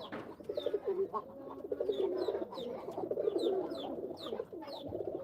Thank you.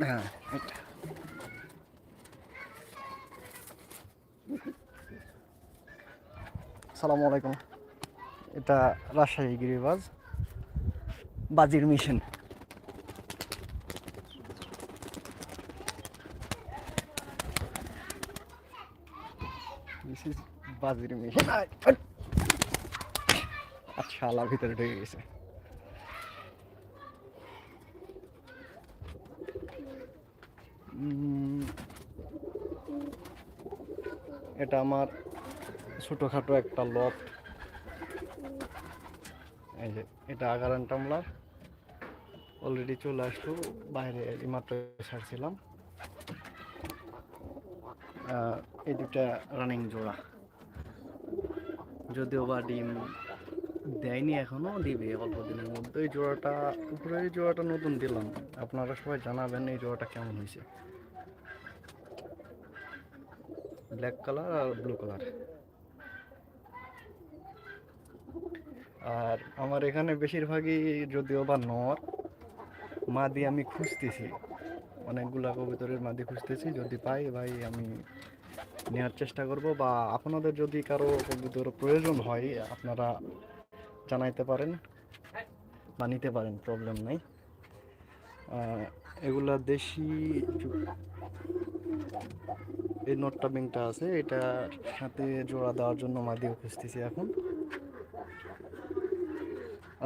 হ্যাঁ এটা। সালামু আলাইকুম। এটা রাজশাহী গিরিবাজ বাজির মিশন। বাজির মিশন। আচ্ছা আল্লাহ ভিতরে ঢুকে গেছে। এটা আমার ছোটোখাটো একটা লফট এই যে এটা আগারান টামলার। অলরেডি চলে আসলো বাইরে এইমাত্র আহ, এই দুটা রানিং জোড়া। যদিও বা ডিম দেয়নি এখনও দিবে অল্প দিনের মধ্যে। এই জোড়াটা উপরে এই জোড়াটা নতুন দিলাম। আপনারা সবাই জানাবেন এই জোড়াটা কেমন হয়েছে। ব্ল্যাক কালার আর ব্লু কালার আর আমার এখানে বেশিরভাগই যদিও বা নর, মাদি আমি খুঁজতেছি। অনেকগুলা কবুতরের মাদি খুঁজতেছি, যদি পাই ভাই আমি নেওয়ার চেষ্টা করব। বা আপনাদের যদি কারও কবুতর প্রয়োজন হয়, আপনারা জানাইতে পারেন বা নিতে পারেন প্রবলেম নাই। এগুলা দেশি এই নোটটা বিংটা আছে, এটার সাথে জোড়া দেওয়ার জন্য মাদিও খুঁজতেছি এখন।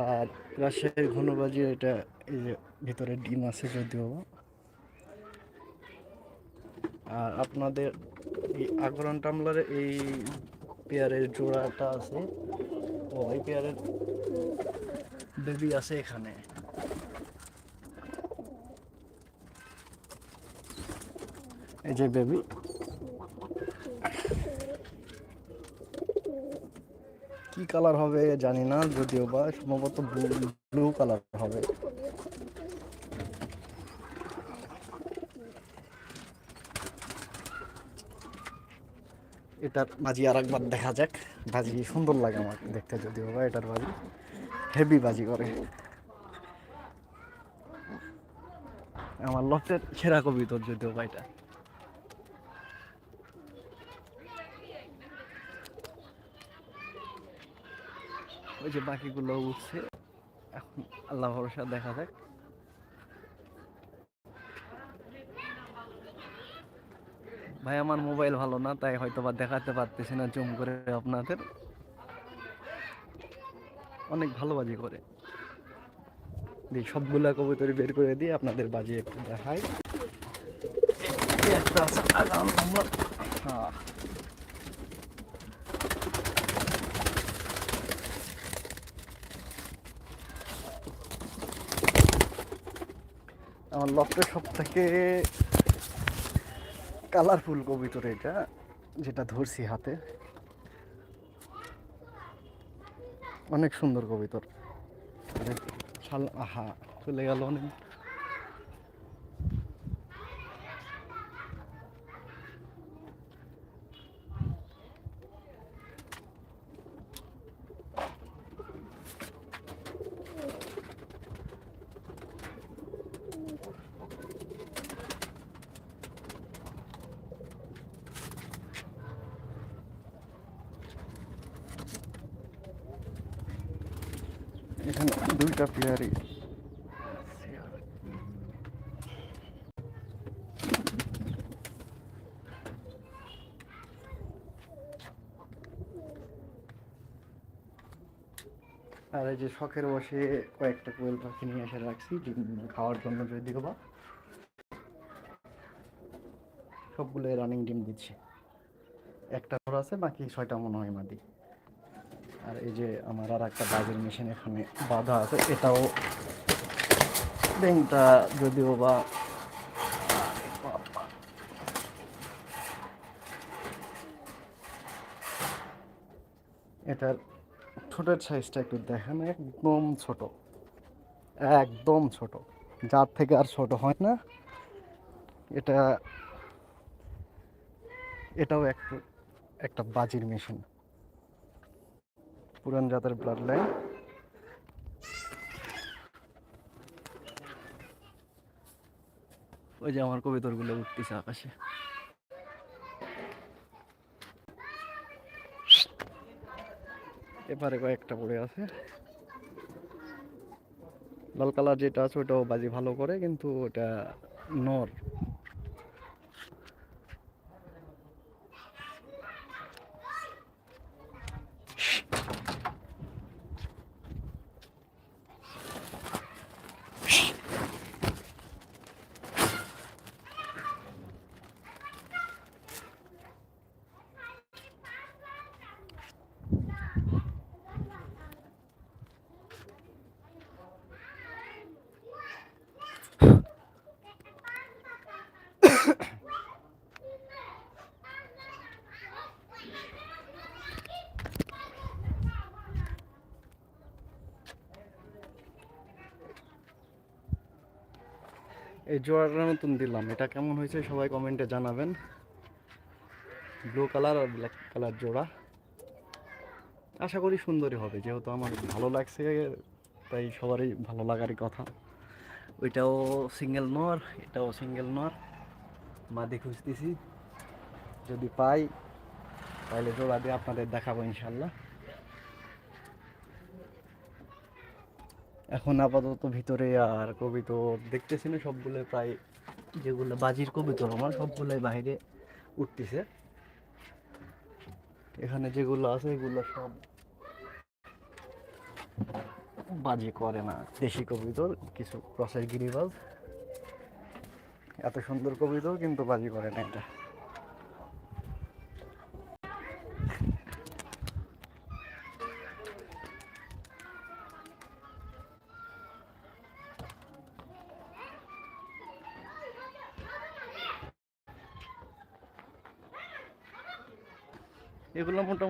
আর রাজশাহীর ঘনবাজি, এটা এই যে ভিতরে ডিম আছে যদিও। আর আপনাদের এই আগরণ টামলার এই পেয়ারের জোড়াটা আছে। ও, এই পেয়ারের বেবি আছে এখানে। এই যে বেবি। কি কালার হবে জানি না, যদিও বা সম্ভবত ব্লু কালার হবে। এটার বাজি আর একবার দেখা যাক। বাজি সুন্দর লাগে আমার দেখতে যদিও বা এটার বাজি। হেভি বাজি করে। আমার লফটের সেরা কবিতর যদিও বা এটা। ওই যে বাকিগুলো উঠছে। এখন আল্লাহ ভরসা, দেখা যাক। ভাই, আমার মোবাইল ভালো না, তাই হয়তো বা দেখাতে পারতেছি না জুম করে আপনাদের। অনেক ভালো বাজি করে। দিয়ে সবগুলা কবুতরি বের করে দিয়ে আপনাদের বাজি একটু দেখাই। একটা আছে, আগাম হ্যাঁ। আমার লক্ষ্যের সব থেকে কালারফুল কবিতর এটা, যেটা ধরছি হাতে। অনেক সুন্দর কবিতর। আহা, চলে গেল অনেক। এখানে দুইটা পেয়ারই আর এই যে শখের বসে কয়েকটা কোয়েল পাখি নিয়ে এসে রাখছি খাওয়ার জন্য যদি বা। সবগুলো রানিং ডিম দিচ্ছে। একটা ঘর আছে, বাকি ছয়টা মনে হয় মাদি। আর এই যে আমার আর একটা বাজের মেশিন এখানে বাঁধা আছে, এটাও ব্যাংকটা যদিও বা এটার ছোটের সাইজটা একটু দেখেন, একদম ছোট একদম ছোট, যার থেকে আর ছোট হয় না। এটা, এটাও একটু, একটা বাজির মেশিন। পুরান জাতের ব্লাড লাইন ওই যে আমার কবিতরগুলো উঠতেছে আকাশে। এপারে কয়েকটা পড়ে আছে। লাল কালার যেটা আছে ওটাও বাজি ভালো করে, কিন্তু ওটা নর। এই জোড়াটা নতুন দিলাম। এটা কেমন হয়েছে সবাই কমেন্টে জানাবেন। ব্লু কালার আর ব্ল্যাক কালার জোড়া। আশা করি সুন্দরই হবে, যেহেতু আমার ভালো লাগছে, তাই সবারই ভালো লাগারই কথা। ওইটাও সিঙ্গেল নর, এটাও সিঙ্গেল নর। মাদি খুঁজতেছি। যদি পাই, তাহলে জোড়া দিয়ে আপনাদের দেখাবো ইনশাল্লাহ। এখন আপাতত ভিতরে আর কবিতর দেখতেছি না সবগুলো প্রায় যেগুলো বাজির কবিতর, আমার সবগুলোই বাইরে উঠতেছে। এখানে যেগুলো আছে, এগুলো সব বাজি করে না। দেশি কবিতর, কিছু ক্রসের গিরিবাজ এত সুন্দর কবিতর, কিন্তু বাজি করে না এটা। এগুলো মোটামুটি